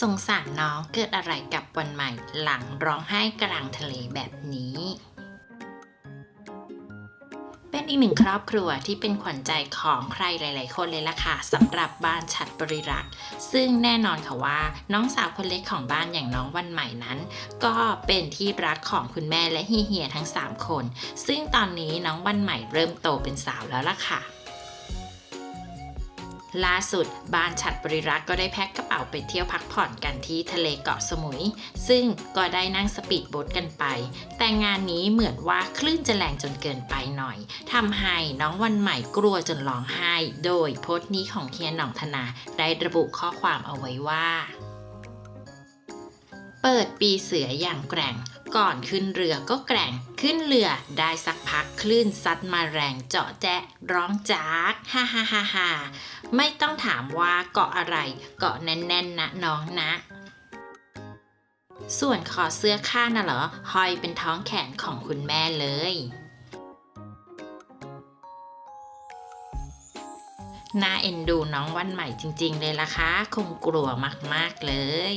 สงสารน้องเกิดอะไรกับวันใหม่หลังร้องไห้กลางทะเลแบบนี้ เป็นอีกหนึ่งครอบครัวที่เป็นขวัญใจของใครหลาย ๆ คนเลยล่ะค่ะสำหรับบ้านชัดบริรักษ์ ซึ่งแน่นอนค่ะว่า น้องสาวคนเล็กของบ้านอย่างน้องวันใหม่นั้น ก็เป็นที่รักของคุณแม่และเฮียทั้ง 3 คน ซึ่งตอนนี้น้องวันใหม่เริ่มโตเป็นสาวแล้วล่ะค่ะ ล่าสุดบ้านฉัดบริรักษ์ก็ได้แพ็คกระเป๋าไปเที่ยวพักผ่อนกันที่ทะเลเกาะสมุย ซึ่งก็ได้นั่งสปีดโบ๊ทกันไป แต่งานนี้เหมือนว่าคลื่นจะแรงจนเกินไปหน่อยทำให้น้องวันใหม่กลัวจนร้องไห้ โดยโพสต์นี้ของเฮียหน่องธนาได้ระบุข้อความเอาไว้ว่า เปิดปีเสืออย่างแกร่ง ก่อนขึ้นเรือก็แกร่ง ขึ้นเรือได้สักพักคลื่นซัดมาแรงเจาะแจ๊ะร้องจากฮ่าฮ่าฮ่าฮ่าไม่ต้องถามว่าเกาะอะไร เกาะแน่นๆนะน้องนะส่วนคอเสื้อข้าน่ะเหรอห้อยเป็นท้องแขนของคุณแม่เลย น่าเอ็นดูน้องวันใหม่จริงๆเลยล่ะคะ คงกลัวมากๆเลย